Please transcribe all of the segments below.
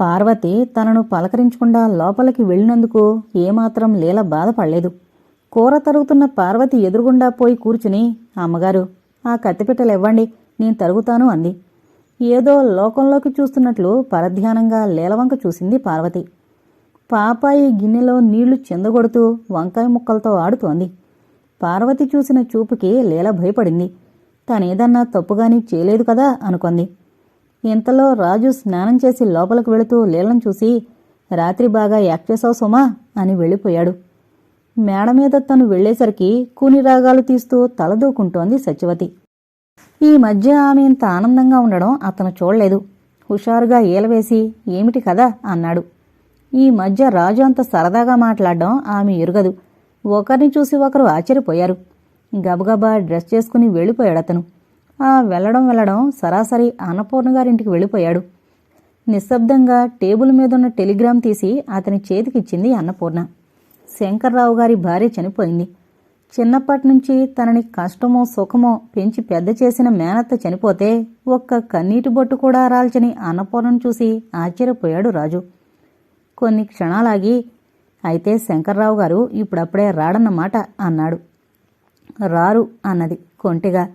పార్వతి తనను పలకరించకుండా లోపలికి వెళ్ళినందుకు ఏమాత్రం లీల బాధపడలేదు. కూర తరుగుతున్న పార్వతి ఎదురుగుండా పోయి కూర్చుని అమ్మగారు ఆ కత్తిపెట్టెలు ఇవ్వండి నేను తరుగుతాను అంది. ఏదో లోకంలోకి చూస్తున్నట్లు పరధ్యానంగా లీలవంక చూసింది పార్వతి. పాపాయి గిన్నెలో నీళ్ళు చెందగొడుతూ వంకాయ ముక్కలతో ఆడుతోంది పార్వతి చూసిన చూపుకి లీల భయపడింది. తనేదన్నా తప్పుగాని చేయలేదు కదా అనుకుంది. ఇంతలో రాజు స్నానం చేసి లోపలికి వెళుతూ లీలను చూసి రాత్రి బాగా యాక్ట్ చేసావు సుమా అని వెళ్ళిపోయాడు. మేడ మీద తను వెళ్ళేసరికి కూని రాగాలు తీస్తూ తలదూకుంటోంది సత్యవతి. ఈ మధ్య ఆమె ఇంత ఆనందంగా ఉండడం అతను చూడలేదు. హుషారుగా ఏలవేసి ఏమిటి కదా అన్నాడు. ఈ మధ్య రాజు అంత సరదాగా మాట్లాడడం ఆమె ఎరుగదు. ఒకరిని చూసి ఒకరు ఆశ్చర్యపోయారు. గబగబా డ్రెస్ చేసుకుని వెళ్ళిపోయాడు అతను. వెళ్ళడం వెళ్ళడం సరాసరి అన్నపూర్ణ గారింటికి వెళ్ళిపోయాడు. నిశ్శబ్దంగా టేబుల్ మీదున్న టెలిగ్రామ్ తీసి అతని చేతికిచ్చింది అన్నపూర్ణ. శంకర్రావు గారి భార్య చనిపోయింది. చిన్నప్పటి నుంచి తనని కష్టమో సుఖమో పెంచి పెద్ద చేసిన మేనత్త చనిపోతే ఒక్క కన్నీటి బొట్టు కూడా రాల్చని అన్నపూర్ణను చూసి ఆశ్చర్యపోయాడు రాజు. కొన్ని క్షణాలాగి అయితే శంకర్రావు గారు ఇప్పుడప్పుడే రాడన్నమాట అన్నాడు. రారు అన్నది కొంటిగా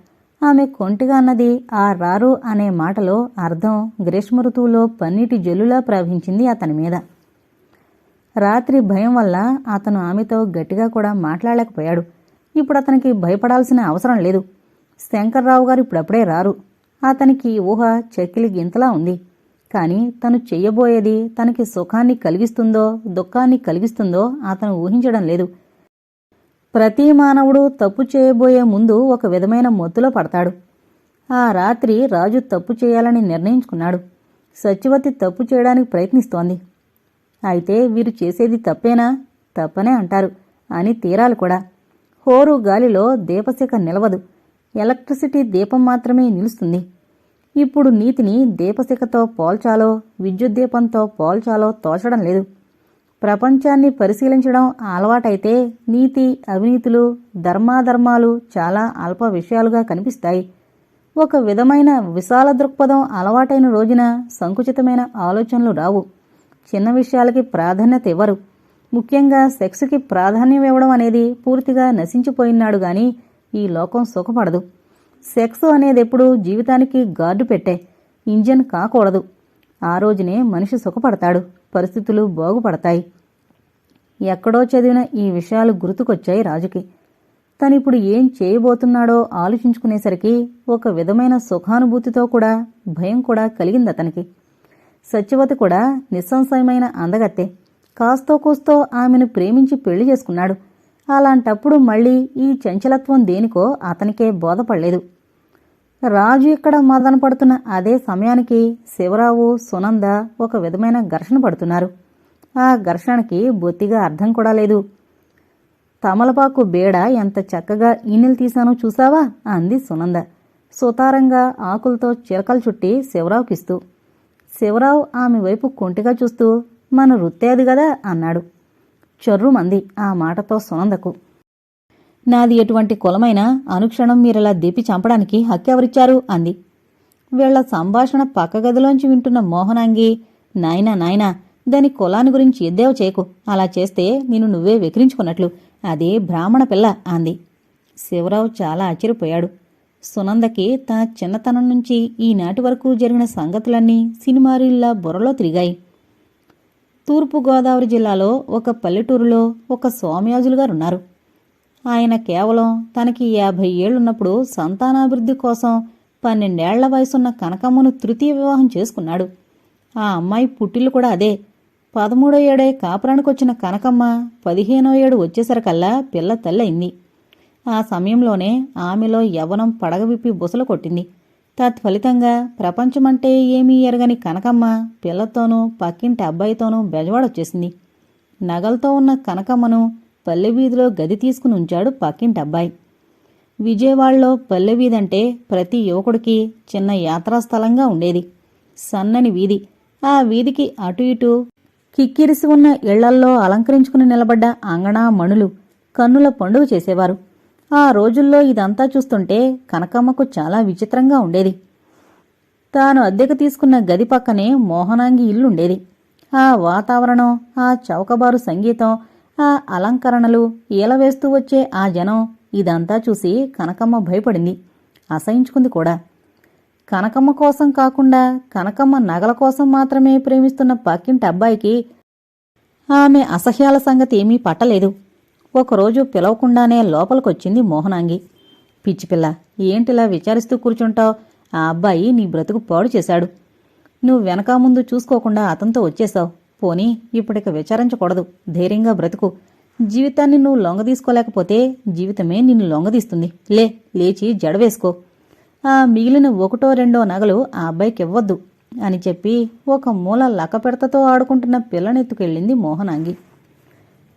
ఆమె కొంటిగా అన్నది ఆ రారు అనే మాటలో అర్థం గ్రీష్మ ఋతువులో పన్నీటి జల్లులా ప్రవహించింది అతని మీద. రాత్రి భయం వల్ల అతను ఆమెతో గట్టిగా కూడా మాట్లాడలేకపోయాడు. ఇప్పుడు అతనికి భయపడాల్సిన అవసరం లేదు. శంకర్రావు గారు ఇప్పుడప్పుడే రారు. అతనికి ఊహ చెక్కిలి గింతలా ఉంది. కానీ తను చెయ్యబోయేది తనకి సుఖాన్ని కలిగిస్తుందో దుఃఖాన్ని కలిగిస్తుందో అతను ఊహించడం లేదు. ప్రతి మానవుడు తప్పు చేయబోయే ముందు ఒక విధమైన మత్తులో పడతాడు. ఆ రాత్రి రాజు తప్పు చేయాలని నిర్ణయించుకున్నాడు. సత్యవతి తప్పు చేయడానికి ప్రయత్నిస్తోంది. అయితే వీరు చేసేది తప్పేనా? తప్పనే అంటారు. అని తీరాలు కూడా. హోరు గాలిలో దీపశిఖ నిలవదు. ఎలక్ట్రిసిటీ దీపం మాత్రమే నిలుస్తుంది. ఇప్పుడు నీతిని దీపశిఖతో పోల్చాలో విద్యుత్ దీపంతో పోల్చాలో తోచడం లేదు. ప్రపంచాన్ని పరిశీలించడం అలవాటైతే నీతి అవినీతులు ధర్మాధర్మాలు చాలా అల్ప విషయాలుగా కనిపిస్తాయి. ఒక విధమైన విశాల దృక్పథం అలవాటైన రోజున సంకుచితమైన ఆలోచనలు రావు. చిన్న విషయాలకి ప్రాధాన్యత ఇవ్వరు. ముఖ్యంగా సెక్స్కి ప్రాధాన్యం ఇవ్వడం అనేది పూర్తిగా నశించిపోయినాడు గాని ఈ లోకం సుఖపడదు. సెక్స్ అనేది ఎప్పుడూ జీవితానికి గార్డు పెట్టే ఇంజన్ కాకూడదు. ఆ రోజునే మనిషి సుఖపడతాడు. పరిస్థితులు బాగుపడతాయి. ఎక్కడో చదివిన ఈ విషయాలు గుర్తుకొచ్చాయి రాజుకి. తనిప్పుడు ఏం చేయబోతున్నాడో ఆలోచించుకునేసరికి ఒక విధమైన సుఖానుభూతితో కూడా భయం కూడా కలిగింది అతనికి. సత్యవతి కూడా నిస్సంశయమైన అందగత్తే. కాస్తో కూస్తో ఆమెను ప్రేమించి పెళ్ళి చేసుకున్నాడు. అలాంటప్పుడు మళ్ళీ ఈ చంచలత్వం దేనికో అతనికే బోధపడలేదు. రాజు ఇక్కడ మదన పడుతున్న అదే సమయానికి శివరావు సునంద ఒక విధమైన ఘర్షణ పడుతున్నారు. ఆ ఘర్షణకి బొత్తిగా అర్థం కూడా లేదు. తమలపాకు బేడ ఎంత చక్కగా ఈనెలు తీశానో చూసావా అంది సునంద. సుతారంగా ఆకులతో చిరకలు చుట్టి శివరావుకిస్తూ శివరావు ఆమె వైపు కొంటిగా చూస్తూ మన వృత్తేది కదా? అన్నాడు. చర్రుమంది ఆ మాటతో సునందకు నాది ఎటువంటి కులమైన అనుక్షణం మీరలా దిప్పి చంపడానికి హక్కెవరిచ్చారు? అంది. వీళ్ళ సంభాషణ పక్క గదిలోంచి వింటున్న మోహనాంగి నాయనా నాయనా దాని కులాన్ని గురించి ఎద్దేవ చేయకు. అలా చేస్తే నేను నువ్వే వెకిరించుకున్నట్లు అదే బ్రాహ్మణ పిల్ల అంది. శివరావు చాలా ఆశ్చర్యపోయాడు. సునందకి తన చిన్నతనం నుంచి ఈనాటి వరకు జరిగిన సంగతులన్నీ సినిమారీల్లా బుర్రలో తిరిగాయి. తూర్పుగోదావరి జిల్లాలో ఒక పల్లెటూరులో ఒక స్వామియాజులు గారున్నారు. ఆయన కేవలం తనకి యాభై ఏళ్ళున్నప్పుడు సంతానాభివృద్ధి కోసం పన్నెండేళ్ళ వయసున్న కనకమ్మను తృతీయ వివాహం చేసుకున్నాడు. ఆ అమ్మాయి పుట్టిల్లు కూడా అదే. పదమూడో ఏడే కాపురానికొచ్చిన కనకమ్మ పదిహేనో ఏడు వచ్చేసరికల్లా పిల్ల తల్లయింది ఆ సమయంలోనే ఆమెలో యవనం పడగవిప్పి బుసలు కొట్టింది. తత్ఫలితంగా ప్రపంచమంటే ఏమీ ఎరగని కనకమ్మ పిల్లతోనూ పక్కింటి అబ్బాయితోనూ బెజవాడొచ్చేసింది. నగలతో ఉన్న కనకమ్మను పల్లె వీధిలో గది తీసుకుని ఉంచాడు పక్కింటి అబ్బాయి. విజయవాడలో పల్లె వీధంటే ప్రతి యువకుడికి చిన్న యాత్రాస్థలంగా ఉండేది. సన్నని వీధి. ఆ వీధికి అటు ఇటు కిక్కిరిసి ఉన్న ఇళ్ళల్లో అలంకరించుకుని నిలబడ్డ అంగణా మణులు కన్నుల పండుగ చేసేవారు. ఆ రోజుల్లో ఇదంతా చూస్తుంటే కనకమ్మకు చాలా విచిత్రంగా ఉండేది. తాను అద్దెకు తీసుకున్న గది పక్కనే మోహనాంగి ఇల్లుండేది. ఆ వాతావరణం ఆ చౌకబారు సంగీతం ఆ అలంకరణలు ఈలవేస్తూ వచ్చే ఆ జనం ఇదంతా చూసి కనకమ్మ భయపడింది. అసహించుకుంది కూడా. కనకమ్మ కోసం కాకుండా కనకమ్మ నగల కోసం మాత్రమే ప్రేమిస్తున్న పక్కింటి అబ్బాయికి ఆమె అసహ్యాల సంగతి ఏమీ పట్టలేదు. ఒకరోజు పిలవకుండానే లోపలికొచ్చింది మోహనాంగి. పిచ్చిపిల్ల ఏంటిలా విచారిస్తూ కూర్చుంటావు? ఆ అబ్బాయి నీ బ్రతుకు పాడు చేశాడు. నువ్వు వెనక ముందు చూసుకోకుండా అతనితో వచ్చేశావు. పోనీ ఇప్పటిక విచారించకూడదు. ధైర్యంగా బ్రతుకు. జీవితాన్ని నువ్వు లొంగదీసుకోలేకపోతే జీవితమే నిన్ను లొంగదీస్తుంది. లే లేచి జడవేసుకో. ఆ మిగిలిన ఒకటో రెండో నగలు ఆ అబ్బాయికి ఇవ్వద్దు అని చెప్పి ఒక మూల లకపెడతతో ఆడుకుంటున్న పిల్లనెత్తుకెళ్ళింది మోహనాంగి.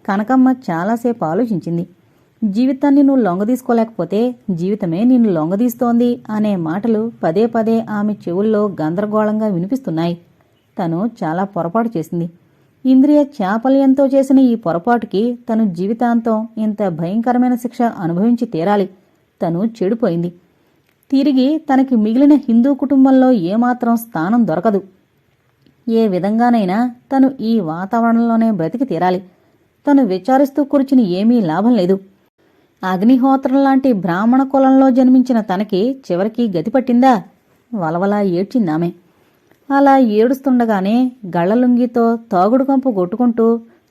కనకమ్మ చాలాసేపు ఆలోచించింది. జీవితాన్ని నువ్వు లొంగదీసుకోలేకపోతే జీవితమే నిన్ను లొంగదీస్తోంది అనే మాటలు పదే పదే ఆమె చెవుల్లో గందరగోళంగా వినిపిస్తున్నాయి. తను చాలా పొరపాటు చేసింది. ఇంద్రియ చాపల్యంతో చేసిన ఈ పొరపాటుకి తను జీవితాంతం ఇంత భయంకరమైన శిక్ష అనుభవించి తీరాలి. తను చెడిపోయింది. తిరిగి తనకి మిగిలిన హిందూ కుటుంబంలో ఏమాత్రం స్థానం దొరకదు. ఏ విధంగానైనా తను ఈ వాతావరణంలోనే బ్రతికి తీరాలి. తను విచారిస్తూ కూర్చుని ఏమీ లాభం లేదు. అగ్నిహోత్రం లాంటి బ్రాహ్మణ కులంలో జన్మించిన తనకి చివరికి గతి పట్టిందా? వలవలా ఏడ్చిందామె. అలా ఏడుస్తుండగానే గళ్ళలుంగితో తాగుడు కంపు కొట్టుకుంటూ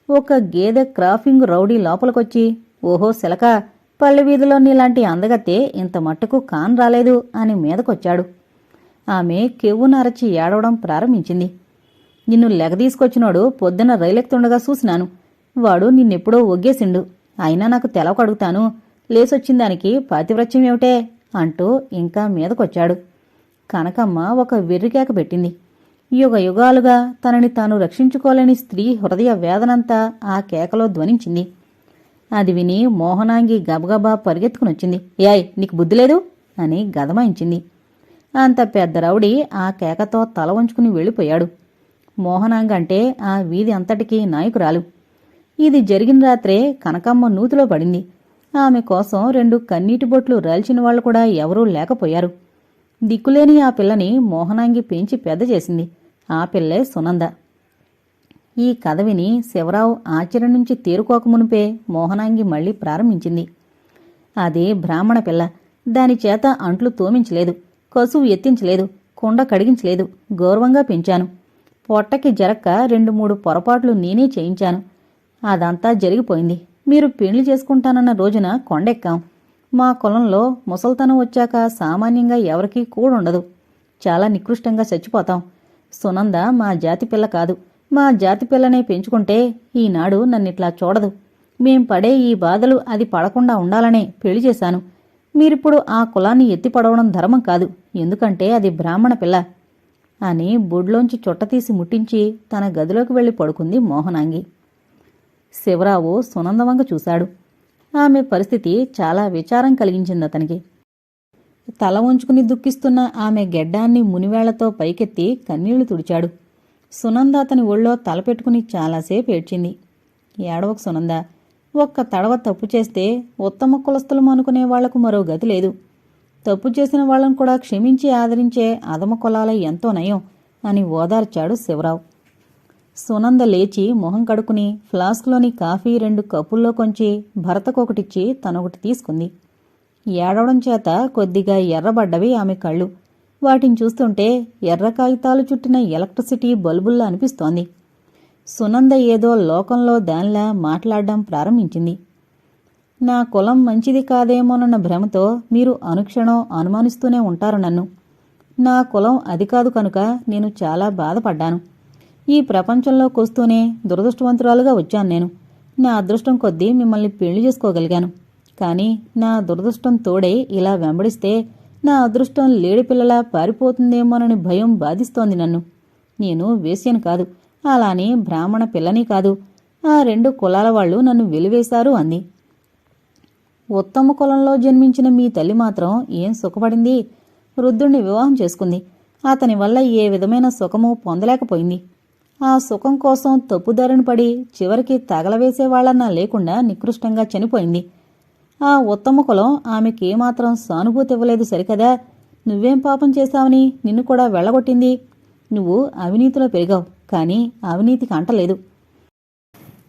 ఒక గేదె క్రాఫింగ్ రౌడీ లోపలికొచ్చి ఓహో శిలక పల్లె వీధిలో నీలాంటి అందగత్తే ఇంత మట్టుకు కాన్ రాలేదు అని మీదకొచ్చాడు. ఆమె కెవ్వునరచి ఏడవడం ప్రారంభించింది. నిన్ను లెగదీసుకొచ్చినోడు పొద్దున రైలెక్తుండగా చూసినాను. వాడు నిన్నెప్పుడో ఒగ్గేసిండు. అయినా నాకు తెలవకడుగుతాను. లేసొచ్చిందానికి పాతివ్రత్యం ఏమిటే? అంటూ ఇంకా మీదకొచ్చాడు. కనకమ్మ ఒక వెర్రికేక పెట్టింది. యుగ యుగాలుగా తనని తాను రక్షించుకోలేని స్త్రీ హృదయ వేదనంతా ఆ కేకలో ధ్వనించింది. అది విని మోహనాంగి గబగబా పరిగెత్తుకునొచ్చింది యాయ్ నీకు బుద్ధి లేదు? అని గదమాయించింది అంత పెద్ద రౌడీ ఆ కేకతో తల వంచుకుని వెళ్ళిపోయాడు. మోహనాంగ అంటే ఆ వీధి అంతటికీ నాయకురాలు. ఇది జరిగిన రాత్రే కనకమ్మ నూతిలో పడింది. ఆమె కోసం రెండు కన్నీటి బొట్లు రాల్చిన వాళ్ళు కూడా ఎవరూ లేకపోయారు. దిక్కులేని ఆ పిల్లని మోహనాంగి పెంచి పెద్ద చేసింది. ఆ పిల్లే సునంద. ఈ కథ విని శివరావు ఆశ్చర్యం నుంచి తేరుకోకమునిపే మోహనాంగి మళ్ళీ ప్రారంభించింది. అదే బ్రాహ్మణ పిల్ల. దాని చేత అంట్లు తోమించలేదు. కసువు ఎత్తించలేదు. కుండ కడిగించలేదు. గౌరవంగా పెంచాను. పొట్టకి జరక్క రెండు మూడు పొరపాట్లు నేనే చేయించాను. అదంతా జరిగిపోయింది. మీరు పెళ్ళి చేసుకుంటానన్న రోజున కొండెక్కాం. మా కులంలో ముసల్తనం వచ్చాక సామాన్యంగా ఎవరికీ కూడుండదు. చాలా నికృష్టంగా చచ్చిపోతాం. సునంద మా జాతి పిల్ల కాదు. మా జాతి పిల్లనే పెంచుకుంటే ఈనాడు నన్నిట్లా చూడదు. మేం పడే ఈ బాధలు అది పడకుండా ఉండాలనే పెళ్ళి చేశాను. మీరిప్పుడు ఆ కులాన్ని ఎత్తి పడవడం ధర్మం కాదు. ఎందుకంటే అది బ్రాహ్మణ పిల్ల. అని బుడ్లోంచి చుట్టతీసి ముట్టించి తన గదిలోకి వెళ్ళి పడుకుంది మోహనాంగి. శివరావు సునందవంగ చూశాడు. ఆమె పరిస్థితి చాలా విచారం కలిగించింది అతనికి. తల ఉంచుకుని దుఃఖిస్తున్న ఆమె గెడ్డాన్ని మునివేళ్ళతో పైకెత్తి కన్నీళ్ళు తుడిచాడు. సునంద అతని ఒళ్ళో తలపెట్టుకుని చాలాసేపు ఏడ్చింది. ఏడవకు సునంద ఒక్క తడవ తప్పు చేస్తే ఉత్తమ కులస్తులం అనుకునే వాళ్ళకు మరో గతి లేదు. తప్పు చేసిన వాళ్ళను కూడా క్షమించి ఆదరించే అదమ కులాల ఎంతో నయం అని ఓదార్చాడు శివరావు. సునంద లేచి మొహం కడుకుని ఫ్లాస్క్లోని కాఫీ రెండు కప్పుల్లో కొంచి భరతకొకటిచ్చి తనొకటి తీసుకుంది. ఏడవడం చేత కొద్దిగా ఎర్రబడ్డవి ఆమె కళ్ళు. వాటిని చూస్తుంటే ఎర్ర కాగితాలు చుట్టిన ఎలక్ట్రిసిటీ బల్బుల్లా అనిపిస్తోంది. సునంద ఏదో లోకంలో దానిలా మాట్లాడడం ప్రారంభించింది. నా కులం మంచిది కాదేమోనన్న భ్రమతో మీరు అనుక్షణం అనుమానిస్తూనే ఉంటారు నన్ను. నా కులం అది కాదు కనుక నేను చాలా బాధపడ్డాను. ఈ ప్రపంచంలోకొస్తూనే దురదృష్టవంతురాలుగా వచ్చాను నేను. నా అదృష్టం కొద్దీ మిమ్మల్ని పెళ్ళి చేసుకోగలిగాను. కానీ నా దురదృష్టం తోడై ఇలా వెంబడిస్తే నా అదృష్టం లేడిపిల్లలా పారిపోతుందేమోనని భయం బాధిస్తోంది నన్ను. నేను వేశ్యను కాదు అలానే బ్రాహ్మణ పిల్లని కాదు. ఆ రెండు కులాల వాళ్ళు నన్ను వెలివేశారు అంది. ఉత్తమ కులంలో జన్మించిన మీ తల్లి మాత్రం ఏం సుఖపడింది? వృద్ధుణ్ణి వివాహం చేసుకుంది. అతని వల్ల ఏ విధమైన సుఖము పొందలేకపోయింది. ఆ సుఖం కోసం తప్పుదారిని పడి చివరికి తగలవేసేవాళ్ళన్నా లేకుండా నికృష్టంగా చనిపోయింది. ఆ ఉత్తమ కులం ఆమెకి ఏమాత్రం సానుభూతి ఇవ్వలేదు సరికదా? నువ్వేం పాపం చేశావని నిన్ను కూడా వెళ్ళగొట్టింది. నువ్వు అవినీతిలో పెరిగావు కానీ అవినీతికి అంటలేదు.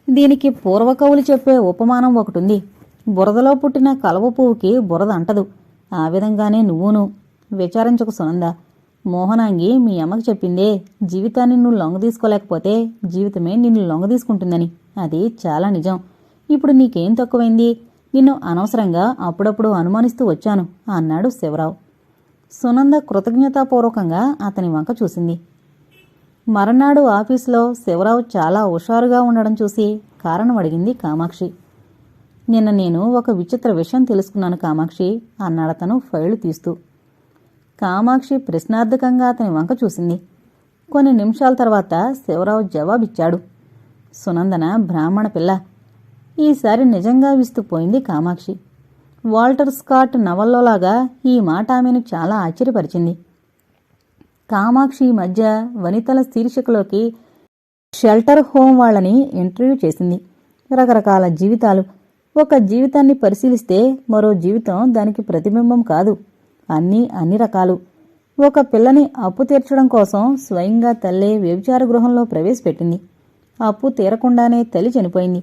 దీనికి పూర్వకవులు చెప్పే ఉపమానం ఒకటుంది. బురదలో పుట్టిన కలవ పువ్వుకి బురద అంటదు. ఆ విధంగానే నువ్వును. విచారించకు సునంద. మోహనాంగి మీ అమ్మకి చెప్పిందే జీవితాన్ని నువ్వు లొంగ తీసుకోలేకపోతే జీవితమే నిన్ను లొంగ తీసుకుంటుందని అది చాలా నిజం. ఇప్పుడు నీకేం తక్కువైంది? నిన్ను అనవసరంగా అప్పుడప్పుడు అనుమానిస్తూ వచ్చాను అన్నాడు శివరావు. సునంద కృతజ్ఞతాపూర్వకంగా అతని వంక చూసింది. మరనాడు ఆఫీసులో శివరావు చాలా హుషారుగా ఉండడం చూసి కారణం అడిగింది కామాక్షి. నిన్న నేను ఒక విచిత్ర విషయం తెలుసుకున్నాను కామాక్షి అన్నాడతను ఫైళ్ళు తీస్తూ. కామాక్షి ప్రశ్నార్థకంగా అతని వంక చూసింది. కొన్ని నిమిషాల తర్వాత శివరావు జవాబిచ్చాడు. సునందన బ్రాహ్మణ పిల్ల ఈసారి నిజంగా విస్తుపోయింది కామాక్షి. వాల్టర్ స్కాట్ నవల్లోలాగా ఈ మాట ఆమెను చాలా ఆశ్చర్యపరిచింది. కామాక్షి మధ్య వనితల శీర్షికలోకి షెల్టర్ హోమ్ వాళ్ళని ఇంటర్వ్యూ చేసింది. రకరకాల జీవితాలు. ఒక జీవితాన్ని పరిశీలిస్తే మరో జీవితం దానికి ప్రతిబింబం కాదు. అన్నీ అన్ని రకాలు. ఒక పిల్లని అప్పు తీర్చడం కోసం స్వయంగా తల్లే వ్యభిచార గృహంలో ప్రవేశపెట్టింది. అప్పు తీరకుండానే తల్లి చనిపోయింది.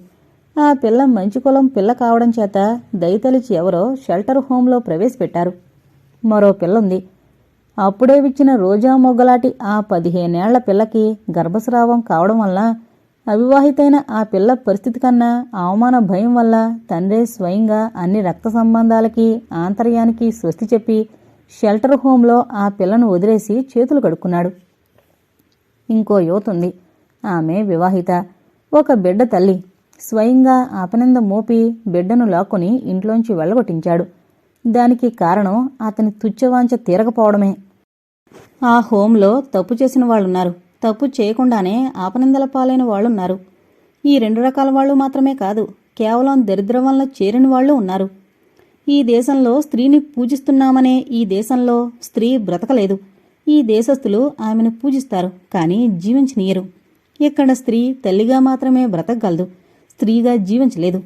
ఆ పిల్ల మంచి కులం పిల్ల కావడం చేత దయతలిచి ఎవరో షెల్టర్ హోంలో ప్రవేశపెట్టారు. మరో పిల్లుంది. అప్పుడే విచ్చిన రోజా మొగ్గలాటి ఆ పదిహేనేళ్ళ పిల్లకి గర్భస్రావం కావడం వల్ల అవివాహితైన ఆ పిల్ల పరిస్థితి కన్నా అవమాన భయం వల్ల తండ్రే స్వయంగా అన్ని రక్త సంబంధాలకి ఆంతర్యానికి స్వస్తి చెప్పి షెల్టర్ హోంలో ఆ పిల్లను వదిలేసి చేతులు కడుక్కున్నాడు. ఇంకో యువత ఉంది ఆమె వివాహిత. ఒక బిడ్డ తల్లి. స్వయంగా ఆపనంద మోపి బిడ్డను లాక్కొని ఇంట్లోంచి వెళ్ళగొట్టించాడు దానికి కారణం అతని తుచ్చవాంచ తీరకపోవడమే. ఆ హోంలో తప్పు చేసిన వాళ్ళున్నారు. తప్పు చేయకుండానే ఆపనిందల పాలైన వాళ్ళున్నారు. ఈ రెండు రకాల వాళ్ళు మాత్రమే కాదు కేవలం దరిద్రం వల్ల చేరిన వాళ్ళు ఉన్నారు. ఈ దేశంలో స్త్రీని పూజిస్తున్నామనే ఈ దేశంలో స్త్రీ బ్రతకలేదు. ఈ దేశస్థులు ఆమెను పూజిస్తారు కానీ జీవించనీయరు. ఇక్కడ స్త్రీ తల్లిగా మాత్రమే బ్రతకగలదు. స్త్రీగా జీవించలేదు.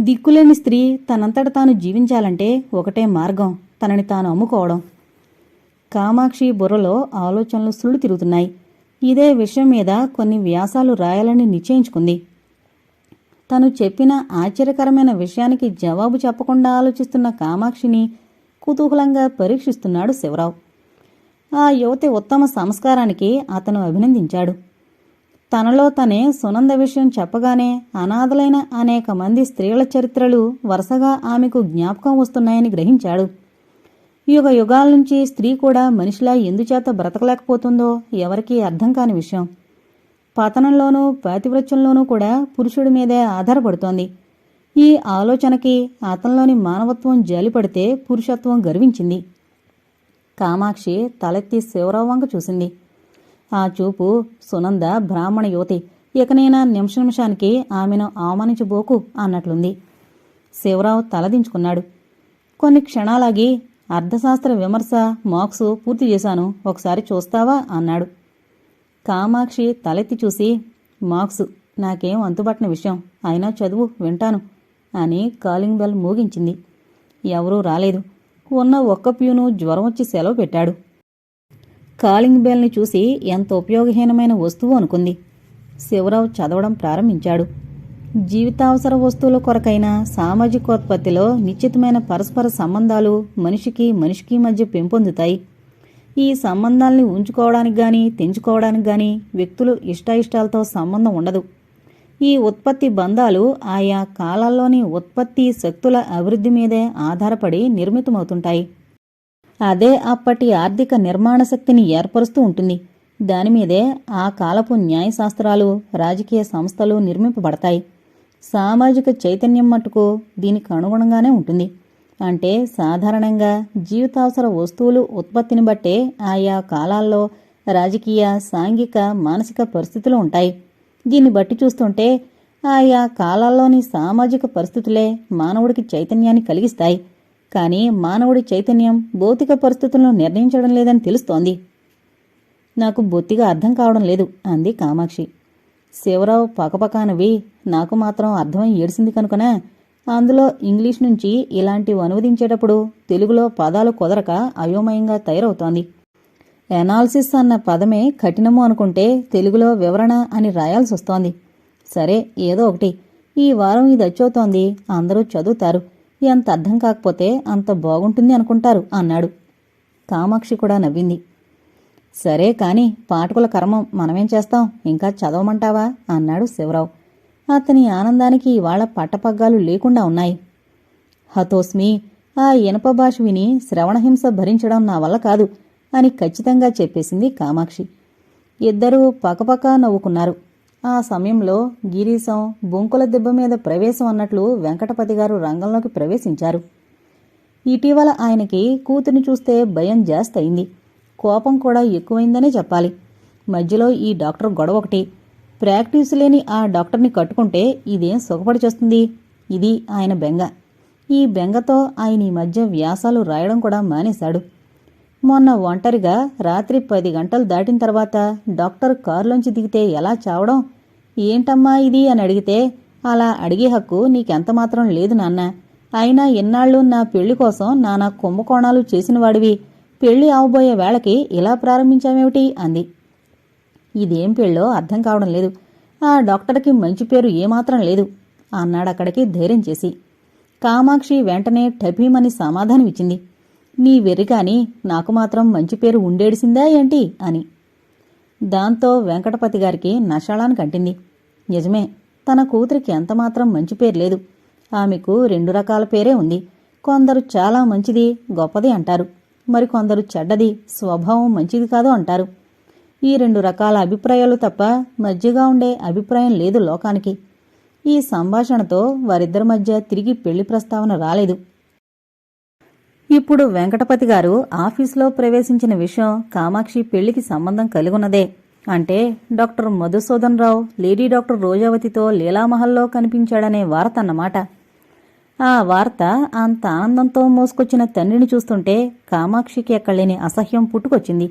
దిక్కులేని స్త్రీ తనంతట తాను జీవించాలంటే ఒకటే మార్గం తనని తాను అమ్ముకోవడం. కామాక్షి బుర్రలో ఆలోచనలు సుళ్ళు తిరుగుతున్నాయి. ఇదే విషయం మీద కొన్ని వ్యాసాలు రాయాలని నిశ్చయించుకుంది. తను చెప్పిన ఆశ్చర్యకరమైన విషయానికి జవాబు చెప్పకుండా ఆలోచిస్తున్న కామాక్షిని కుతూహలంగా పరీక్షిస్తున్నాడు శివరావు. ఆ యువతి ఉత్తమ సంస్కారానికి అతను అభినందించాడు. తనలో తనే సునంద విషయం చెప్పగానే అనాథలైన అనేక మంది స్త్రీల చరిత్రలు వరుసగా ఆమెకు జ్ఞాపకం వస్తున్నాయని గ్రహించాడు. యుగ యుగాల నుంచి స్త్రీ కూడా మనిషిలా ఎందుచేత బ్రతకలేకపోతుందో ఎవరికీ అర్థం కాని విషయం. పతనంలోనూ పాతివృత్యంలోనూ కూడా పురుషుడి మీదే ఆధారపడుతోంది. ఈ ఆలోచనకి అతనిలోని మానవత్వం జాలిపడితే పురుషత్వం గర్వించింది. కామాక్షి తలెత్తి శివరావు వంక చూసింది. ఆ చూపు సునంద బ్రాహ్మణ యువతి. ఇకనైనా నిమిష నిమిషానికి ఆమెను అవమానించబోకు అన్నట్లుంది. శివరావు తలదించుకున్నాడు కొన్ని క్షణాలాగి అర్థశాస్త్ర విమర్శ మార్క్స్ పూర్తి చేశాను. ఒకసారి చూస్తావా? అన్నాడు. కామాక్షి తలెత్తి చూసి మార్క్స్ నాకేం అంతుబట్టిన విషయం. అయినా చదువు వింటాను అని కాలింగ్ బెల్ మోగించింది. ఎవరూ రాలేదు. ఉన్న ఒక్క ప్యూను జ్వరం వచ్చి సెలవు పెట్టాడు. కాలింగ్ బెల్ని చూసి ఎంత ఉపయోగహీనమైన వస్తువు అనుకుంది. శివరావు చదవడం ప్రారంభించాడు. జీవితావసర వస్తువుల కొరకైన సామాజికోత్పత్తిలో నిశ్చితమైన పరస్పర సంబంధాలు మనిషికి మనిషికి మధ్య పెంపొందుతాయి. ఈ సంబంధాల్ని ఉంచుకోవడానికి కానీ తెంచుకోవడానికి కానీ వ్యక్తులు ఇష్టాయిష్టాలతో సంబంధం ఉండదు. ఈ ఉత్పత్తి బంధాలు ఆయా కాలాల్లోని ఉత్పత్తి శక్తుల అభివృద్ధి మీదే ఆధారపడి నిర్మితమవుతుంటాయి. అదే అప్పటి ఆర్థిక నిర్మాణ శక్తిని ఏర్పరుస్తూ ఉంటుంది. దానిమీదే ఆ కాలపు న్యాయశాస్త్రాలు రాజకీయ సంస్థలు నిర్మింపబడతాయి. సామాజిక చైతన్యం మట్టుకు దీనికి అనుగుణంగానే ఉంటుంది. అంటే సాధారణంగా జీవితావసర వస్తువులు ఉత్పత్తిని బట్టే ఆయా కాలాల్లో రాజకీయ సాంఘిక మానసిక పరిస్థితులు ఉంటాయి. దీన్ని బట్టి చూస్తుంటే ఆయా కాలాల్లోని సామాజిక పరిస్థితులే మానవుడికి చైతన్యాన్ని కలిగిస్తాయి. కానీ మానవుడి చైతన్యం భౌతిక పరిస్థితులను నిర్ణయించడం లేదని తెలుస్తోంది. నాకు బొత్తిగా అర్థం కావడం లేదు అంది కామాక్షి. శివరావు పకపకానవి నాకు మాత్రం అర్థమై ఏడిసింది కనుకనే అందులో ఇంగ్లీష్ నుంచి ఇలాంటివి అనువదించేటప్పుడు తెలుగులో పదాలు కుదరక అయోమయంగా తయారవుతోంది. ఎనాలిసిస్ అన్న పదమే కఠినము అనుకుంటే తెలుగులో వివరణ అని రాయాల్సి వస్తోంది సరే ఏదో ఒకటి. ఈ వారం ఇది వచ్చవుతోంది అందరూ చదువుతారు. ఎంత అర్థం కాకపోతే అంత బాగుంటుంది అనుకుంటారు అన్నాడు. కామాక్షి కూడా నవ్వింది. సరే కాని పాఠకుల కర్మం మనమేం చేస్తాం? ఇంకా చదవమంటావా? అన్నాడు శివరావు. అతని ఆనందానికి ఇవాళ పట్టపగ్గాలు లేకుండా ఉన్నాయి. హతోస్మి ఆ ఇనప భాష విని శ్రవణహింస భరించడం నా వల్ల కాదు అని ఖచ్చితంగా చెప్పేసింది కామాక్షి. ఇద్దరూ పక్కపక్క నవ్వుకున్నారు. ఆ సమయంలో గిరీశం బొంకుల దెబ్బ మీద ప్రవేశం అన్నట్లు వెంకటపతి గారు రంగంలోకి ప్రవేశించారు. ఇటీవల ఆయనకి కూతుని చూస్తే భయం జాస్తయింది. కోపం కూడా ఎక్కువైందనే చెప్పాలి. మధ్యలో ఈ డాక్టర్ గొడవ ఒకటి. ప్రాక్టీస్ లేని ఆ డాక్టర్ని కట్టుకుంటే ఇదేం సుఖపడి చేస్తుంది? ఇది ఆయన బెంగ. ఈ బెంగతో ఆయన ఈ మధ్య వ్యాసాలు రాయడం కూడా మానేశాడు. మొన్న ఒంటరిగా రాత్రి పది గంటలు దాటిన తర్వాత డాక్టర్ కారులోంచి దిగితే ఎలా చావడం? ఏంటమ్మా ఇది అని అడిగితే అలా అడిగే హక్కు నీకెంత మాత్రం లేదు నాన్న. అయినా ఎన్నాళ్ళు నా పెళ్ళి కోసం నానా కుంభకోణాలు చేసినవాడివి పెళ్ళి అవబోయే వేళకి ఇలా ప్రారంభించామేమిటి అంది. ఇదేం పెళ్ళో అర్థం కావడం లేదు. ఆ డాక్టర్కి మంచి పేరు ఏమాత్రం లేదు అన్నాడక్కడికి ధైర్యం చేసి. కామాక్షి వెంటనే టభీమని సమాధానమిచ్చింది. నీ వెర్రికాని నాకు మాత్రం మంచి పేరు ఉండేడిసిందా ఏంటి? అని. దాంతో వెంకటపతి గారికి నషాళానికి అంటింది నిజమే తన కూతురికి ఎంతమాత్రం మంచి పేరు లేదు. ఆమెకు రెండు రకాల పేరే ఉంది. కొందరు చాలా మంచిది గొప్పది అంటారు. మరికొందరు చెడ్డది స్వభావం మంచిది కాదు అంటారు. ఈ రెండు రకాల అభిప్రాయాలు తప్ప మధ్యగా ఉండే అభిప్రాయం లేదు లోకానికి. ఈ సంభాషణతో వారిద్దరి మధ్య తిరిగి పెళ్ళి ప్రస్తావన రాలేదు. ఇప్పుడు వెంకటపతి గారు ఆఫీసులో ప్రవేశించిన విషయం కామాక్షి పెళ్ళికి సంబంధం కలిగున్నదే అంటే doctor Madhusudan Rao lady doctor రోజావతితో లీలామహల్లో కనిపించాడనే వార్త అన్నమాట. ఆ వార్త అంత ఆనందంతో మోసుకొచ్చిన తండ్రిని చూస్తుంటే కామాక్షికి ఎక్కలేని అసహ్యం పుట్టుకొచ్చింది.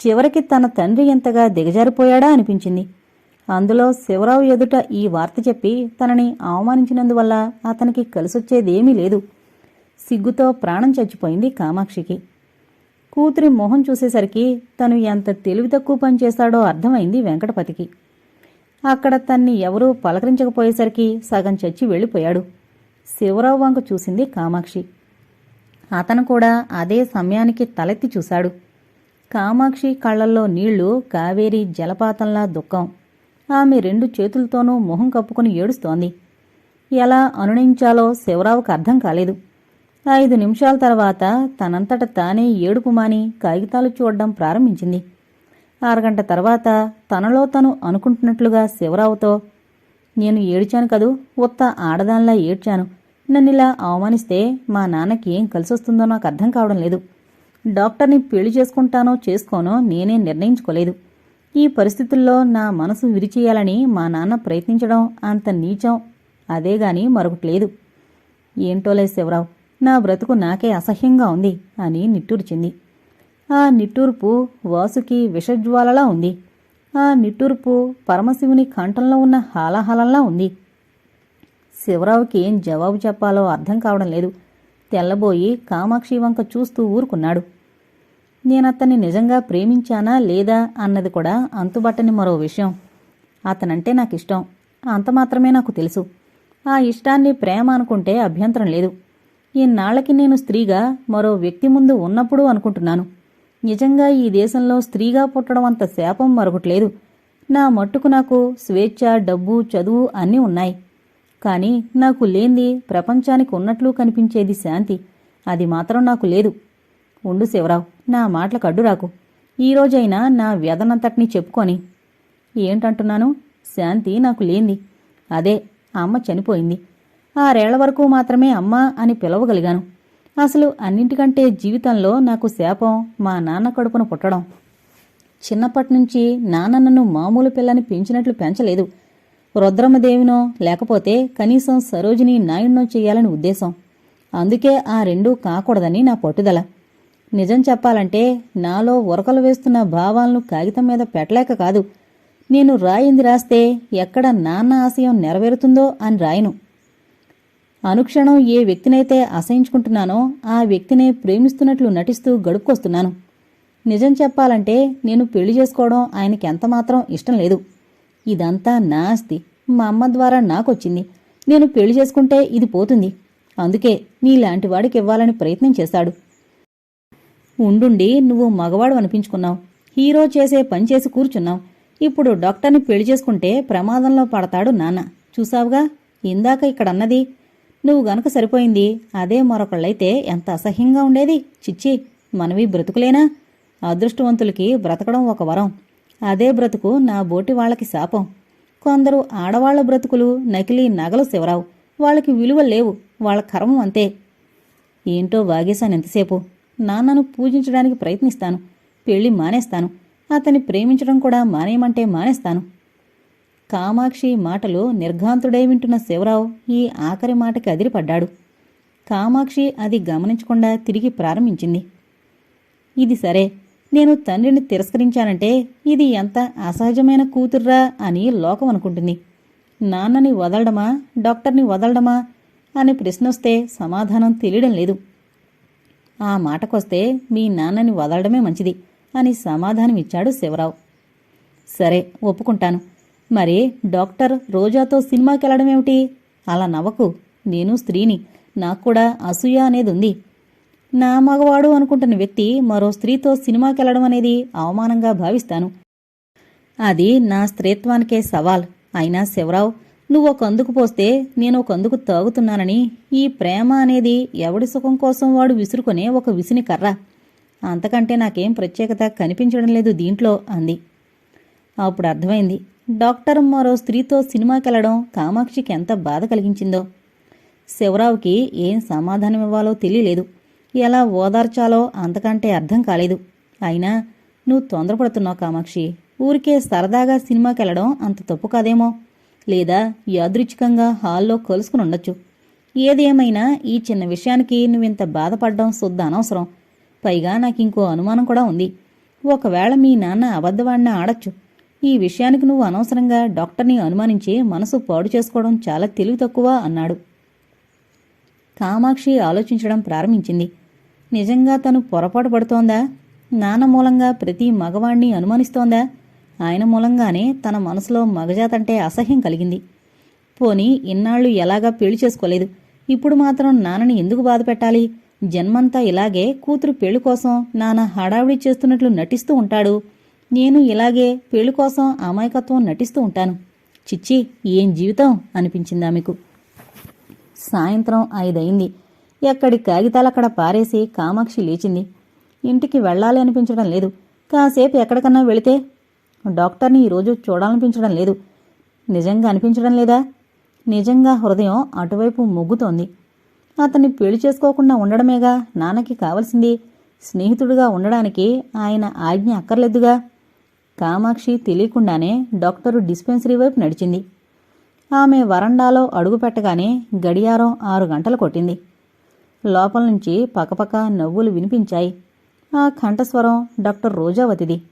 చివరికి తన తండ్రి ఎంతగా దిగజారిపోయాడా అనిపించింది. అందులో శివరావు ఎదుట ఈ వార్త చెప్పి తనని అవమానించినందువల్ల అతనికి కలిసొచ్చేదేమీ లేదు. సిగ్గుతో ప్రాణం చచ్చిపోయింది కామాక్షికి. కూతురి మొహం చూసేసరికి తను ఎంత తెలివి తక్కువ పని చేశాడో అర్థమైంది వెంకటపతికి. అక్కడ తన్ని ఎవరూ పలకరించకపోయేసరికి సగం చచ్చి వెళ్ళిపోయాడు. శివరావు వంక చూసింది కామాక్షి. అతను కూడా అదే సమయానికి తలెత్తి చూశాడు. కామాక్షి కళ్ళల్లో నీళ్ళు కావేరి జలపాతంలా దుఃఖం. ఆమె రెండు చేతులతోనూ మొహం కప్పుకుని ఏడుస్తోంది. ఎలా అనునించాలో శివరావుకు అర్థం కాలేదు. ఐదు నిమిషాల తర్వాత తనంతట తానే ఏడుపు మాని కాగితాలు చూడడం ప్రారంభించింది. అరగంట తర్వాత తనలో తను అనుకుంటున్నట్లుగా శివరావుతో నేను ఏడ్చాను కదూ ఉత్త ఆడదానిలా ఏడ్చాను. నన్నిలా అవమానిస్తే మా నాన్నకి ఏం కలిసొస్తుందో నాకు అర్థం కావడం లేదు. డాక్టర్ని పెళ్ళి చేసుకుంటానో చేసుకోనో నేనే నిర్ణయించుకోలేదు. ఈ పరిస్థితుల్లో నా మనసు విరిచేయాలని మా నాన్న ప్రయత్నించడం అంత నీచం అదేగాని మరొకటి లేదు. ఏంటోలే శివరావు నా బ్రతుకు నాకే అసహ్యంగా ఉంది అని నిట్టూర్చింది. ఆ నిట్టూర్పు వాసుకి విషజ్వాలలా ఉంది. ఆ నిట్టూర్పు పరమశివుని కంఠంలో ఉన్న హాలాహలంలా ఉంది. శివరావుకి ఏం జవాబు చెప్పాలో అర్థం కావడం లేదు. తెల్లబోయి కామాక్షి వంక చూస్తూ ఊరుకున్నాడు. నేనతన్ని నిజంగా ప్రేమించానా లేదా అన్నది కూడా అంతుబట్టని మరో విషయం. అతనంటే నాకు ఇష్టం అంత మాత్రమే నాకు తెలుసు. ఆ ఇష్టాన్ని ప్రేమ అనుకుంటే అభ్యంతరం లేదు. ఇన్నాళ్ళకి నేను స్త్రీగా మరో వ్యక్తి ముందు ఉన్నప్పుడు అనుకుంటున్నాను. నిజంగా ఈ దేశంలో స్త్రీగా పుట్టడం అంత శాపం మరొకట్లేదు నా మట్టుకు నాకు స్వేచ్ఛ డబ్బు చదువు అన్నీ ఉన్నాయి. కానీ నాకు లేంది ప్రపంచానికి ఉన్నట్లు కనిపించేది శాంతి. అది మాత్రం నాకు లేదు. ఉండు శివరావు నా మాటలకు అడ్డురాకు ఈ రోజైనా నా వ్యధనంతటినీ చెప్పుకొని. ఏంటంటున్నాను? శాంతి నాకు లేంది అదే అమ్మ చనిపోయింది. ఆరేళ్ళ వరకు మాత్రమే అమ్మా అని పిలవగలిగాను. అసలు అన్నింటికంటే జీవితంలో నాకు శాపం మా నాన్న కడుపున పుట్టడం. చిన్నప్పటి నుంచి నాన్న నన్ను మామూలు పిల్లని పెంచినట్లు పెంచలేదు. రుద్రమదేవినో లేకపోతే కనీసం సరోజిని నాయుడినో చేయాలని ఉద్దేశం. అందుకే ఆ రెండూ కాకూడదని నా పట్టుదల. నిజం చెప్పాలంటే నాలో ఉరకలు వేస్తున్న భావాలను కాగితం మీద పెట్టలేక కాదు. నేను రాయింది రాస్తే ఎక్కడ నాన్న ఆశయం నెరవేరుతుందో అని రాయను. అనుక్షణం ఏ వ్యక్తినైతే అసహించుకుంటున్నానో ఆ వ్యక్తినే ప్రేమిస్తున్నట్లు నటిస్తూ గడుపుకొస్తున్నాను. నిజం చెప్పాలంటే నేను పెళ్ళి చేసుకోవడం ఆయనకి ఎంతమాత్రం ఇష్టం లేదు. ఇదంతా నా ఆస్తి. మా అమ్మ ద్వారా నాకొచ్చింది. నేను పెళ్ళి చేసుకుంటే ఇది పోతుంది. అందుకే నీలాంటి వాడికి ఇవ్వాలని ప్రయత్నం చేశాడు. ఉండుండి నువ్వు మగవాడు అనిపించుకున్నావు. హీరో చేసే పని చేసి కూర్చున్నావు. ఇప్పుడు డాక్టర్ని పెళ్ళి చేసుకుంటే ప్రమాదంలో పడతాడు నాన్న. చూసావుగా? ఇందాక ఇక్కడన్నది నువ్వు గనక సరిపోయింది అదే మరొకళ్ళైతే ఎంత అసహ్యంగా ఉండేది? చిచ్చి మనవి బ్రతుకులేనా? అదృష్టవంతులకి బ్రతకడం ఒక వరం. అదే బ్రతుకు నా బోటి వాళ్ళకి శాపం. కొందరు ఆడవాళ్ళ బ్రతుకులు నకిలీ నగలు శివరావు. వాళ్ళకి విలువ లేవు వాళ్ళ కర్మం అంతే. ఏంటో వాగేశాను ఎంతసేపు నాన్నను పూజించడానికి ప్రయత్నిస్తాను. పెళ్ళి మానేస్తాను. అతన్ని ప్రేమించడం కూడా మానేయమంటే మానేస్తాను. కామాక్షి మాటలు నిర్ఘాంతుడై వింటున్న శివరావు ఈ ఆఖరి మాటకి అదిరిపడ్డాడు. కామాక్షి అది గమనించకుండా తిరిగి ప్రారంభించింది. ఇది సరే నేను తండ్రిని తిరస్కరించానంటే ఇది ఎంత అసహజమైన కూతుర్రా అని లోకం అనుకుంటుంది. నాన్నని వదలడమా డాక్టర్ని వదలడమా అనే ప్రశ్నొస్తే సమాధానం తెలియడం లేదు. ఆ మాటకొస్తే మీ నాన్నని వదలడమే మంచిది అని సమాధానం ఇచ్చాడు శివరావు. సరే ఒప్పుకుంటాను. మరి డాక్టర్ రోజాతో సినిమాకి వెళ్ళడం ఏమిటి అలా నవ్వకు. నేను స్త్రీని. నాకు కూడా అసూయ అనేది ఉంది నా మగవాడు అనుకుంటున్న వ్యక్తి మరో స్త్రీతో సినిమాకి వెళ్ళడం అనేది అవమానంగా భావిస్తాను. అది నా స్త్రీత్వానికే సవాల్. అయినా శివరావు నువ్వు ఒక అందుకు పోస్తే నేను ఒక అందుకు తాగుతున్నానని ఈ ప్రేమ అనేది ఎవడి సుఖం కోసం వాడు విసురుకునే ఒక విసిని కర్ర. అంతకంటే నాకేం ప్రత్యేకత కనిపించడం లేదు దీంట్లో అంది. అప్పుడు అర్థమైంది. డాక్టర్ మరో స్త్రీతో సినిమాకెళ్ళడం కామాక్షికి ఎంత బాధ కలిగించిందో. శివరావుకి ఏం సమాధానం ఇవ్వాలో తెలియలేదు. ఎలా ఓదార్చాలో అంతకంటే అర్థం కాలేదు. అయినా నువ్వు తొందరపడుతున్నావు కామాక్షి. ఊరికే సరదాగా సినిమాకెళ్ళడం అంత తప్పు కాదేమో. లేదా యాదృచ్ఛికంగా హాల్లో కలుసుకుని ఉండొచ్చు. ఏది ఏమైనా ఈ చిన్న విషయానికి నువ్వింత బాధపడడం శుద్ధ అనవసరం. పైగా నాకు ఇంకో అనుమానం కూడా ఉంది. ఒకవేళ మీ నాన్న అబద్ధవాడిన ఆడొచ్చు. ఈ విషయానికి నువ్వు అనవసరంగా డాక్టర్ని అనుమానించి మనసు పాడు చేసుకోవడం చాలా తెలివి తక్కువ అన్నాడు. కామాక్షి ఆలోచించడం ప్రారంభించింది. నిజంగా తను పొరపాటు పడుతోందా? నాన్న మూలంగా ప్రతి మగవాణ్ణి అనుమానిస్తోందా? ఆయన మూలంగానే తన మనసులో మగజాతంటే అసహ్యం కలిగింది. పోనీ ఇన్నాళ్ళు ఎలాగా పెళ్ళి చేసుకోలేదు? ఇప్పుడు మాత్రం నాన్నని ఎందుకు బాధ పెట్టాలి? జన్మంతా ఇలాగే కూతురు పెళ్ళి కోసం నాన్న హడావిడి చేస్తున్నట్లు నటిస్తూ ఉంటాడు. నేను ఇలాగే పెళ్ళి కోసం అమాయకత్వం నటిస్తూ ఉంటాను. చిచ్చి ఏం జీవితం? అనిపించింది ఆమెకు. సాయంత్రం ఐదయింది. ఎక్కడి కాగితాలు అక్కడ పారేసి కామాక్షి లేచింది. ఇంటికి వెళ్ళాలి అనిపించడం లేదు. కాసేపు ఎక్కడికన్నా వెళితే డాక్టర్ని ఈరోజు చూడాలనిపించడం లేదు. నిజంగా అనిపించడం లేదా? నిజంగా హృదయం అటువైపు మొగ్గుతోంది. అతన్ని పెళ్ళి చేసుకోకుండా ఉండడమేగా నాన్నకి కావలసింది? స్నేహితుడిగా ఉండడానికి ఆయన ఆజ్ఞ అక్కర్లేదుగా? కామాక్షి తెలియకుండానే డాక్టరు డిస్పెన్సరీ వైపు నడిచింది. ఆమె వరండాలో అడుగుపెట్టగానే గడియారం ఆరు గంటలు కొట్టింది. లోపల నుంచి పకపక నవ్వులు వినిపించాయి. ఆ కంఠస్వరం డాక్టర్ రోజావతిది.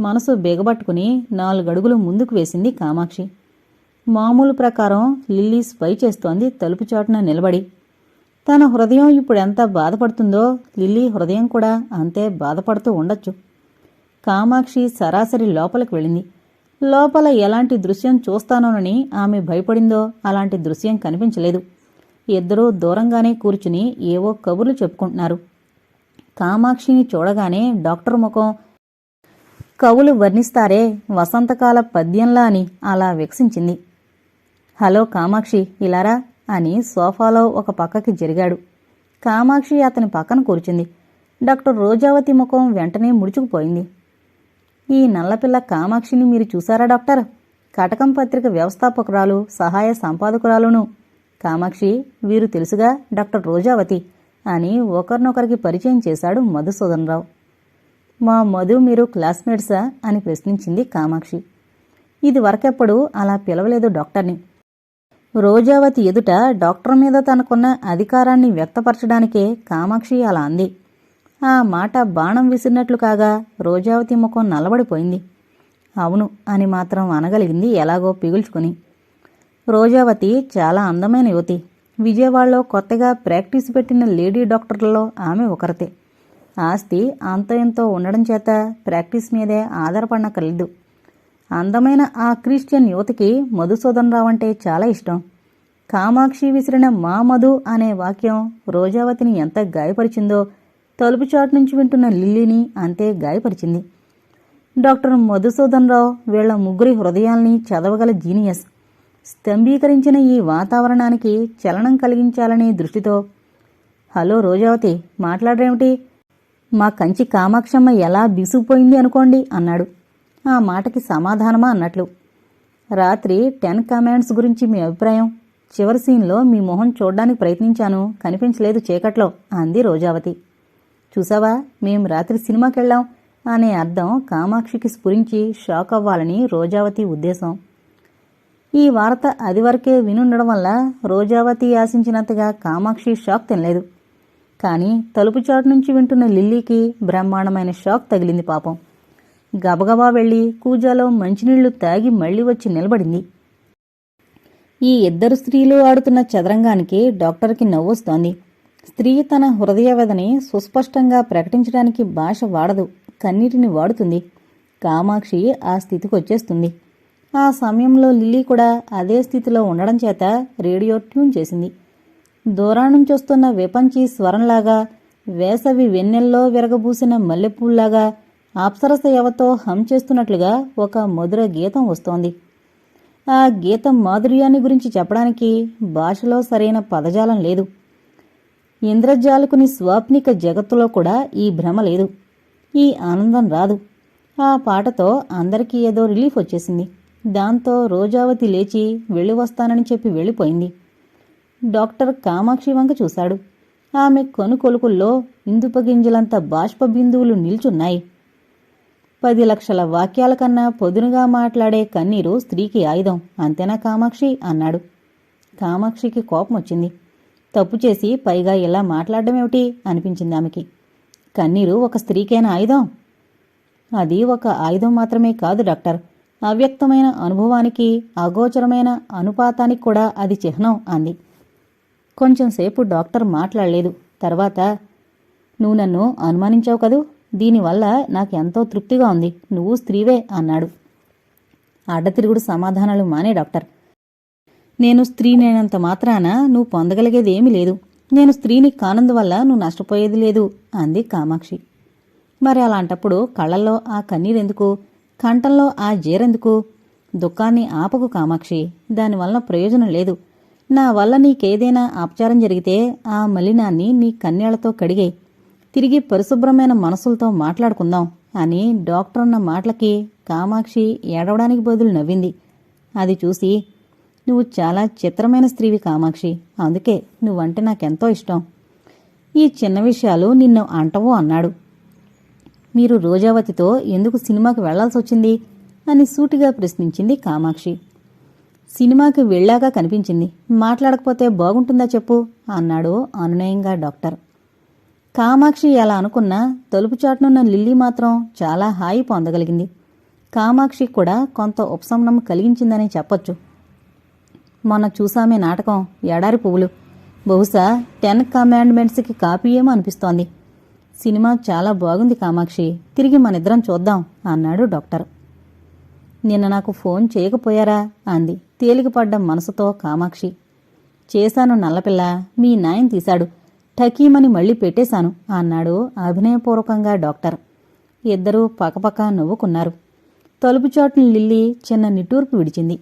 మనసు బేగబట్టుకుని నాలుగడుగులు ముందుకు వేసింది కామాక్షి. మామూలు ప్రకారం లిల్లీ స్పై చేస్తోంది తలుపు చాటున నిలబడి. తన హృదయం ఇప్పుడు ఎంత బాధపడుతుందో లిల్లీ హృదయం కూడా అంతే బాధపడుతూ ఉండొచ్చు. కామాక్షి సరాసరి లోపలికి వెళ్ళింది. లోపల ఎలాంటి దృశ్యం చూస్తానోనని ఆమె భయపడిందో అలాంటి దృశ్యం కనిపించలేదు. ఇద్దరూ దూరంగానే కూర్చుని ఏవో కబుర్లు చెప్పుకుంటున్నారు. కామాక్షిని చూడగానే డాక్టర్ ముఖం కవులు వర్ణిస్తారే వసంతకాల పద్యంలా అని అలా వికసించింది. హలో కామాక్షి ఇలారా? అని సోఫాలో ఒక పక్కకి జరిగాడు. కామాక్షి అతని పక్కన కూర్చుంది. డాక్టర్ రోజావతి ముఖం వెంటనే ముడుచుకుపోయింది. ఈ నల్లపిల్ల కామాక్షిని మీరు చూసారా డాక్టర్? కటకం పత్రిక వ్యవస్థాపకురాలు సహాయ సంపాదకురాలును. కామాక్షి వీరు తెలుసుగా డాక్టర్ రోజావతి అని ఒకరినొకరికి పరిచయం చేశాడు మధుసూదనరావు. మా మధు మీరు క్లాస్మేట్సా అని ప్రశ్నించింది కామాక్షి. ఇది వరకెప్పుడు అలా పిలవలేదు డాక్టర్ని. రోజావతి ఎదుట డాక్టర్ మీద తనకున్న అధికారాన్ని వ్యక్తపరచడానికే కామాక్షి అలా అంది. ఆ మాట బాణం విసిరినట్లు కాగా రోజావతి ముఖం నలబడిపోయింది. అవును అని మాత్రం అనగలిగింది ఎలాగో పిగుల్చుకుని. రోజావతి చాలా అందమైన యువతి. విజయవాడలో కొత్తగా ప్రాక్టీస్ పెట్టిన లేడీ డాక్టర్లలో ఆమె ఒకరితే. ఆస్తి అంత ఎంతో ఉండడం చేత ప్రాక్టీస్ మీదే ఆధారపడనక్కర్లేదు. అందమైన ఆ క్రిస్టియన్ యువతికి మధుసూదన్ రావు అంటే చాలా ఇష్టం. కామాక్షి విసిరిన మా మధు అనే వాక్యం రోజావతిని ఎంత గాయపరిచిందో తలుపు చాటు నుంచి వింటున్న లిల్లీని అంతే గాయపరిచింది. డాక్టర్ మధుసూదన్ రావు వీళ్ళ ముగ్గురి హృదయాల్ని చదవగల జీనియస్. స్తంభీకరించిన ఈ వాతావరణానికి చలనం కలిగించాలనే దృష్టితో హలో రోజావతి మాట్లాడరేమిటి? మా కంచి కామాక్షమ్మ ఎలా బిసుకుపోయింది అనుకోండి అన్నాడు. ఆ మాటకి సమాధానమా? అన్నట్లు. రాత్రి టెన్ కమాండ్స్ గురించి మీ అభిప్రాయం. చివరి సీన్లో మీ మొహం చూడ్డానికి ప్రయత్నించాను. కనిపించలేదు చీకట్లో అంది రోజావతి. చూసావా? మేం రాత్రి సినిమాకెళ్ళాం. అనే అర్థం కామాక్షికి స్ఫురించి షాక్ అవ్వాలని రోజావతి ఉద్దేశం. ఈ వార్త అది వరకే వినుండడం వల్ల రోజావతి ఆశించినంతగా కామాక్షి షాక్ తినలేదు. కానీ తలుపు చాటు నుంచి వింటున్న లిల్లీకి బ్రహ్మాండమైన షాక్ తగిలింది పాపం. గబగబా వెళ్ళి కూజాలో మంచినీళ్ళు తాగి మళ్ళీ వచ్చి నిలబడింది. ఈ ఇద్దరు స్త్రీలు ఆడుతున్న చదరంగానికి డాక్టర్కి నవ్వొస్తోంది. స్త్రీ తన హృదయవేదని సుస్పష్టంగా ప్రకటించడానికి భాష వాడదు కన్నీటిని వాడుతుంది. కామాక్షి ఆ స్థితికి వచ్చేస్తుంది. ఆ సమయంలో లిల్లీ కూడా అదే స్థితిలో ఉండడం చేత రేడియో ట్యూన్ చేసింది. దూరం నుంచి వస్తున్న విపంచి స్వరంలాగా వేసవి వెన్నెల్లో విరగబూసిన మల్లెపూల్లాగా అప్సరస యవతో హం చేస్తున్నట్లుగా ఒక మధుర గీతం వస్తోంది. ఆ గీతం మాధుర్యాన్ని గురించి చెప్పడానికి భాషలో సరైన పదజాలం లేదు. ఇంద్రజాలకుని స్వాప్నిక జగత్తులో కూడా ఈ భ్రమ లేదు. ఈ ఆనందం రాదు. ఆ పాటతో అందరికీ ఏదో రిలీఫ్ వచ్చేసింది. దాంతో రోజావతి లేచి వెళ్ళి వస్తానని చెప్పి వెళ్ళిపోయింది. డాక్టర్ కామాక్షి వంక చూశాడు. ఆమె కొనుకొలుకుల్లో ఇందుపగింజలంత బాష్ప బిందువులు నిల్చున్నాయి. పది లక్షల వాక్యాల కన్నా పొదునుగా మాట్లాడే కన్నీరు స్త్రీకి ఆయుధం అంతేనా కామాక్షి? అన్నాడు. కామాక్షికి కోపం వచ్చింది తప్పు చేసి పైగా ఇలా మాట్లాడడం ఏమిటి? అనిపించింది ఆమెకి. కన్నీరు ఒక స్త్రీకైన ఆయుధం? అది ఒక ఆయుధం మాత్రమే కాదు డాక్టర్. అవ్యక్తమైన అనుభవానికి అగోచరమైన అనుపాతానికి కూడా అది చిహ్నం అంది. కొంచెంసేపు డాక్టర్ మాట్లాడలేదు. తర్వాత నువ్వు నన్ను అనుమానించావు కదూ? దీనివల్ల నాకెంతో తృప్తిగా ఉంది. నువ్వు స్త్రీవే అన్నాడు. అడ్డతిరుగుడు సమాధానాలు మానే డాక్టర్. నేను స్త్రీనేనంత మాత్రాన నువ్వు పొందగలిగేది ఏమీ లేదు. నేను స్త్రీని కానందువల్ల నువ్వు నష్టపోయేది లేదు అంది కామాక్షి. మరి అలాంటప్పుడు కళ్ళల్లో ఆ కన్నీరెందుకు? కంఠంలో ఆ జీరెందుకు? దుఃఖాన్ని ఆపకు కామాక్షి దానివల్ల ప్రయోజనం లేదు. నా వల్ల నీకేదైనా అపచారం జరిగితే ఆ మలినాన్ని నీ కన్యాలతో కడిగే తిరిగి పరిశుభ్రమైన మనసులతో మాట్లాడుకుందాం అని డాక్టర్ అన్న మాటలకి కామాక్షి ఏడవడానికి బదులు నవ్వింది. అది చూసి నువ్వు చాలా చిత్రమైన స్త్రీవి కామాక్షి. అందుకే నువ్వంటే నాకెంతో ఇష్టం. ఈ చిన్న విషయాలు నిన్ను అంటవు అన్నాడు. మీరు రోజావతితో ఎందుకు సినిమాకి వెళ్ళాల్సి వచ్చింది అని సూటిగా ప్రశ్నించింది కామాక్షి. సినిమాకి వెళ్ళాక కనిపించింది. మాట్లాడకపోతే బాగుంటుందా చెప్పు అన్నాడు అనునయంగా డాక్టర్. కామాక్షి ఎలా అనుకున్నా తలుపు చాటునున్న లిల్లీ మాత్రం చాలా హాయి పొందగలిగింది. కామాక్షి కూడా కొంత ఉపశమనం కలిగించిందని చెప్పొచ్చు. మొన్న చూసామే నాటకం ఎడారి పువ్వులు. బహుశా టెన్ కమాండ్మెంట్స్కి కాపీ ఏమో అనిపిస్తోంది. సినిమా చాలా బాగుంది కామాక్షి తిరిగి మనిద్దరం చూద్దాం అన్నాడు డాక్టర్. నిన్న నాకు ఫోన్ చేయకపోయారా? అంది తేలికపడ్డ మనసుతో కామాక్షి. చేశాను నల్లపిల్ల మీ నాయన తీశాడు. ఠకీమని మళ్ళీ పెట్టేశాను అన్నాడు అభినయపూర్వకంగా డాక్టర్. ఇద్దరూ పకపక నవ్వుకున్నారు. తలుపు చాటును లిల్లీ చిన్న నిట్టూర్పు విడిచింది.